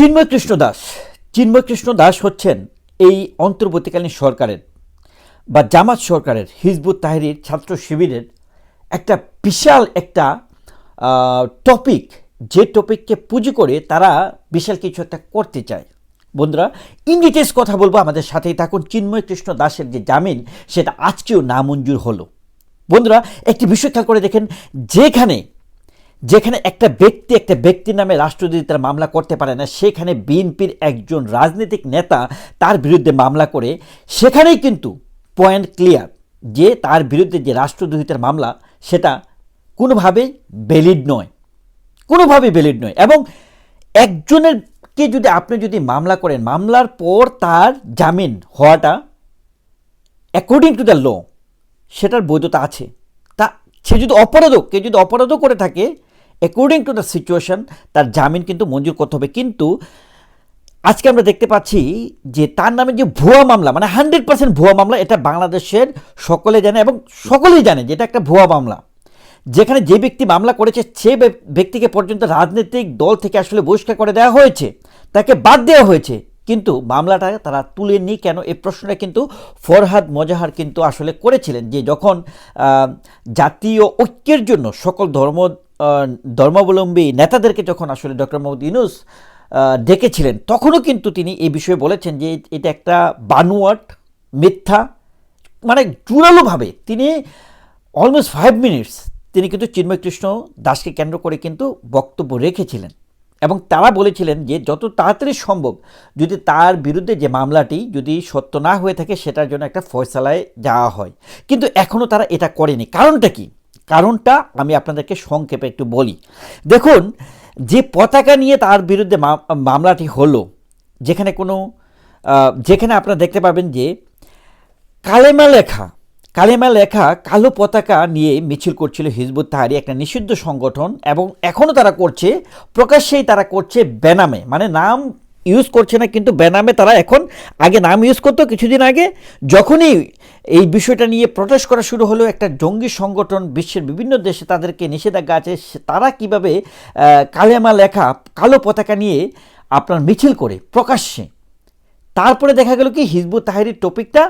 চিন্ময় কৃষ্ণ দাস। চিন্ময় কৃষ্ণ দাস হচ্ছেন এই অন্তর্বর্তীকালীন সরকারের বা জামাত সরকারের, হিজবুত তাহরির ছাত্র শিবিরের একটা বিশাল একটা টপিক যে টপিককে পুঁজি করে তারা বিশাল কিছু একটা করতে চায়। বন্ধুরা ইন কথা বলব, আমাদের সাথেই থাকুন। চিন্ময় কৃষ্ণ দাসের যে জামিন, সেটা আজকেও নামঞ্জুর হলো। বন্ধুরা, একটি বিষয় খেয়াল করে দেখেন, যেখানে যেখানে একটা ব্যক্তি একটা ব্যক্তির নামে রাষ্ট্রদ্রোহী তার মামলা করতে পারে না, সেখানে বিএনপির একজন রাজনৈতিক নেতা তার বিরুদ্ধে মামলা করে, সেখানেই কিন্তু পয়েন্ট ক্লিয়ার যে তার বিরুদ্ধে যে রাষ্ট্রদ্রোহিতার মামলা, সেটা কোনোভাবেই ভ্যালিড নয়। কোনোভাবেই ভ্যালিড নয়। এবং একজনের কে যদি আপনি যদি মামলা করেন, মামলার পর তার জামিন হওয়াটা অ্যাকর্ডিং টু দ্য ল সেটার বৈধতা আছে। তা সে যদি অপরাধও কেউ যদি অপরাধও করে থাকে অ্যাকর্ডিং টু দ্য সিচুয়েশন তার জামিন কিন্তু মঞ্জুর করতে হবে। কিন্তু আজকে আমরা দেখতে পাচ্ছি যে তার নামে যে ভুয়া মামলা মানে হান্ড্রেড পার্সেন্ট ভুয়া মামলা, এটা বাংলাদেশের সকলে জানে এবং সকলেই জানে যে এটা একটা ভুয়া মামলা। যেখানে যে ব্যক্তি মামলা করেছে, সে ব্যক্তিকে পর্যন্ত রাজনৈতিক দল থেকে আসলে বহিষ্কার করে দেওয়া হয়েছে। তাকে বাদ দেওয়া হয়েছে। কিন্তু মামলাটা তারা তুলেনি কেন? এই প্রশ্নটা কিন্তু ফরহাদ মজাহার কিন্তু আসলে করেছিলেন যে যখন জাতীয় ঐক্যের জন্য সকল ধর্ম ধর্মাবলম্বী নেতাদেরকে যখন আসলে ডক্টর মোহাম্মদ ইউনুস ডেকেছিলেন, তখনও কিন্তু তিনি এই বিষয়ে বলেছেন যে এটা একটা বানুয়াট মিথ্যা। মানে জোরালোভাবে তিনি অলমোস্ট ফাইভ মিনিটস তিনি কিন্তু চিন্ময় কৃষ্ণ দাসকে কেন্দ্র করে কিন্তু বক্তব্য রেখেছিলেন। এবং তারা বলেছিলেন যে যত তাড়াতাড়ি সম্ভব যদি তার বিরুদ্ধে যে মামলাটি যদি সত্য না হয়ে থাকে, সেটার জন্য একটা ফয়সালায় যাওয়া হয়। কিন্তু এখনও তারা এটা করেনি। কারণটা কি? কারণটা আমি আপনাদেরকে সংক্ষেপে একটু বলি। দেখুন, যে পতাকা নিয়ে তার বিরুদ্ধে মামলাটি হলো, যেখানে কোনো যেখানে আপনারা দেখতে পাবেন যে কালেমা লেখা কালেমা লেখা কালো পতাকা নিয়ে মিছিল করছিল হিজবুত তাহারি, একটা নিষিদ্ধ সংগঠন, এবং এখনও তারা করছে, প্রকাশ্যেই তারা করছে বেনামে মানে নাম ইউজ করছে না, কিন্তু বেনামে তারা এখন আগে নাম ইউজ করতো কিছুদিন আগে। যখনই এই বিষয়টা নিয়ে প্রটেস্ট করা শুরু হলো, একটা জঙ্গি সংগঠন বিশ্বের বিভিন্ন দেশে তাদেরকে নিষেধাজ্ঞা আছে তারা কীভাবে কালেমা লেখা, কালো পতাকা নিয়ে আপনার মিছিল করে প্রকাশ্যে। তারপরে দেখা গেল কি হিজবু তাহারির টপিকটা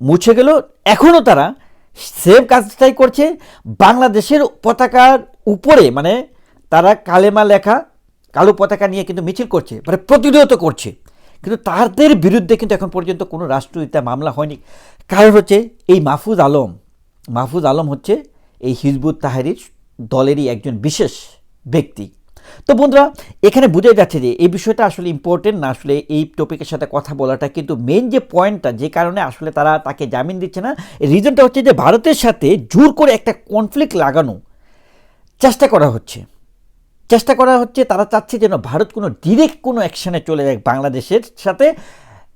মুছে গেল। এখনও তারা সেম কাজটাই করছে। বাংলাদেশের পতাকার উপরে মানে তারা কালেমা লেখা কালো পতাকা নিয়ে কিন্তু মিছিল করছে মানে প্রতিরোধ করছে। কিন্তু তাদের বিরুদ্ধে কিন্তু এখন পর্যন্ত কোনো রাষ্ট্রহিতা মামলা হয়নি। কারণ হচ্ছে এই মাহফুজ আলম মাহফুজ আলম হচ্ছে এই হিজবুত তাহারির দলেরই একজন বিশেষ ব্যক্তি। তো বন্ধুরা, এখানে বোঝা যাচ্ছে যে এই বিষয়টা আসলে ইম্পর্টেন্ট না, আসলে এই টপিকের সাথে কথা বলাটা কিন্তু মেন যে পয়েন্টটা যে কারণে আসলে তারা তাকে জামিন দিচ্ছে না। রিজনটা হচ্ছে যে ভারতের সাথে জোর করে একটা কনফ্লিক্ট লাগানো চেষ্টা করা হচ্ছে। চেষ্টা করা হচ্ছে, তারা চাচ্ছে যেন ভারত কোনো ডিরেক্ট কোনো অ্যাকশানে চলে যায় বাংলাদেশের সাথে।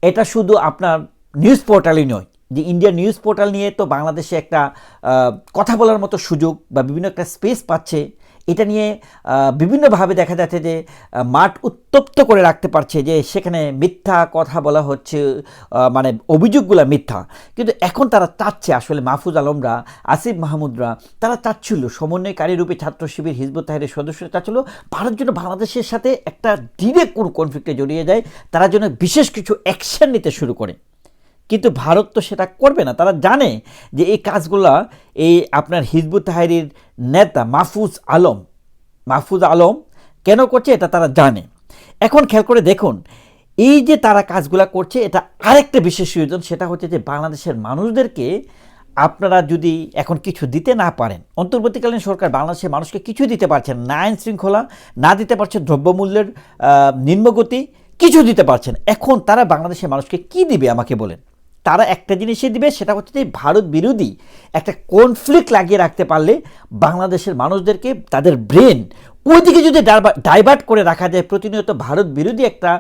এটা শুধু আপনার নিউজ পোর্টালই নয় যে ইন্ডিয়া নিউজ পোর্টাল নিয়ে তো বাংলাদেশে একটা কথা বলার মতো সুযোগ বা বিভিন্ন একটা স্পেস পাচ্ছে, এটা নিয়ে বিভিন্নভাবে দেখা যাচ্ছে যে মাঠ উত্তপ্ত করে রাখতে পারছে যে সেখানে মিথ্যা কথা বলা হচ্ছে মানে অভিযোগগুলো মিথ্যা। কিন্তু এখন তারা চাচ্ছে আসলে মাহফুজ আলমরা, আসিফ মাহমুদরা, তারা চাচ্ছিল সমন্বয়কারী রূপে ছাত্র শিবির হিজবুত তাহেরের সদস্যরা চাচ্ছিল ভারত যেন বাংলাদেশের সাথে একটা ডিরেক্ট কোনো কনফ্লিক্টে জড়িয়ে যায়, তারা যেন বিশেষ কিছু অ্যাকশন নিতে শুরু করে। কিন্তু ভারত তো সেটা করবে না। তারা জানে যে এই কাজগুলা এই আপনার হিজবুত তাহারির নেতা মাহফুজ আলম মাহফুজ আলম কেন করছে এটা তারা জানে। এখন খেয়াল করে দেখুন, এই যে তারা কাজগুলা করছে, এটা আরেকটা বিশেষ প্রয়োজন সেটা হচ্ছে যে বাংলাদেশের মানুষদেরকে আপনারা যদি এখন কিছু দিতে না পারেন, অন্তর্বর্তীকালীন সরকার বাংলাদেশের মানুষকে কিছু দিতে পারছেন না, আইন শৃঙ্খলা না দিতে পারছে, দ্রব্যমূল্যের নিম্নগতি কিছু দিতে পারছেন এখন তারা বাংলাদেশের মানুষকে কি দিবে আমাকে বলেন? তারা একটা জিনিসই দিবে, সেটা হচ্ছে যে ভারত বিরোধী একটা কনফ্লিক্ট লাগিয়ে রাখতে পারলে বাংলাদেশের মানুষদেরকে, তাদের ব্রেন ওইদিকে যদি ডাইভার্ট করে রাখা যায়, প্রতিনিয়ত ভারত বিরোধী একটা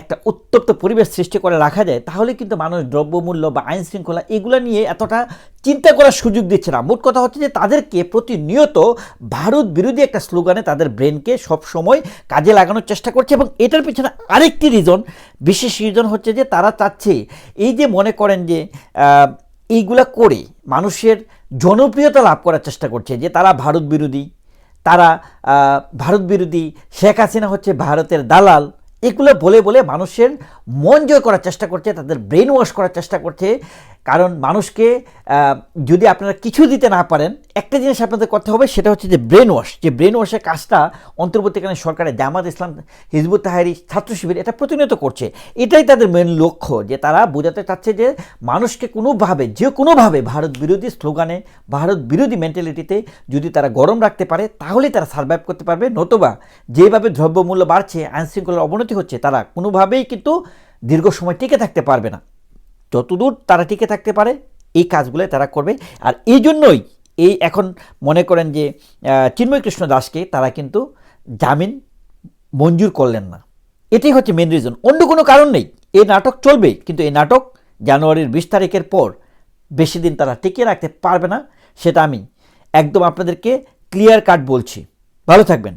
একটা উত্তপ্ত পরিবেশ সৃষ্টি করে রাখা যায়, তাহলে কিন্তু মানুষ দ্রব্যমূল্য বা আইন শৃঙ্খলা এগুলো নিয়ে এতটা চিন্তা করার সুযোগ দিচ্ছে না। মোট কথা হচ্ছে যে তাদেরকে প্রতিনিয়ত ভারত বিরোধী একটা স্লোগানে তাদের ব্রেনকে সবসময় কাজে লাগানোর চেষ্টা করছে এবং এটার পিছনে আরেকটি রিজন বিশেষ রিজন হচ্ছে যে তারা চাচ্ছে এই যে মনে করেন যে এইগুলা করে মানুষের জনপ্রিয়তা লাভ করার চেষ্টা করছে, যে তারা ভারত বিরোধী তারা ভারত বিরোধী শেখ হাসিনা হচ্ছে ভারতের দালাল। এগুলো বলে বলে মানুষের মন জয় করার চেষ্টা করছে, তাদের ব্রেন ওয়াশ করার চেষ্টা করছে। কারণ মানুষকে যদি আপনারা কিছু দিতে না পারেন, একটা জিনিস আপনাদের করতে হবে, সেটা হচ্ছে যে ব্রেন ওয়াশ যে ব্রেন ওয়াশের কাজটা অন্তর্বর্তীকালীন সরকারের জামাত ইসলাম, হিজবুত তাহারি ছাত্র শিবির এটা প্রতিনিয়ত করছে। এটাই তাদের মেন লক্ষ্য, যে তারা বোঝাতে চাচ্ছে যে মানুষকে কোনোভাবে, যে কোনোভাবে ভারত বিরোধী স্লোগানে, ভারত বিরোধী মেন্টালিটিতে যদি তারা গরম রাখতে পারে, তাহলেই তারা সার্ভাইভ করতে পারবে। নতুবা যেভাবে দ্রব্যমূল্য বাড়ছে, আইনশৃঙ্খলার অবনতি হচ্ছে, তারা কোনোভাবেই কিন্তু দীর্ঘ সময় টিকে থাকতে পারবে না। যতদূর তারা টিকে থাকতে পারে, এই কাজগুলো তারা করবে। আর এই জন্যই এই এখন মনে করেন যে চিন্ময় কৃষ্ণ দাসকে তারা কিন্তু জামিন মঞ্জুর করলেন না। এটাই হচ্ছে মেন রিজন অন্য কোনো কারণ নেই। এই নাটক চলবে, কিন্তু এই নাটক জানুয়ারির বিশ তারিখের পর বেশি দিন তারা টিকিয়ে রাখতে পারবে না, সেটা আমি একদম আপনাদেরকে ক্লিয়ার কাট বলছি। ভালো থাকবেন।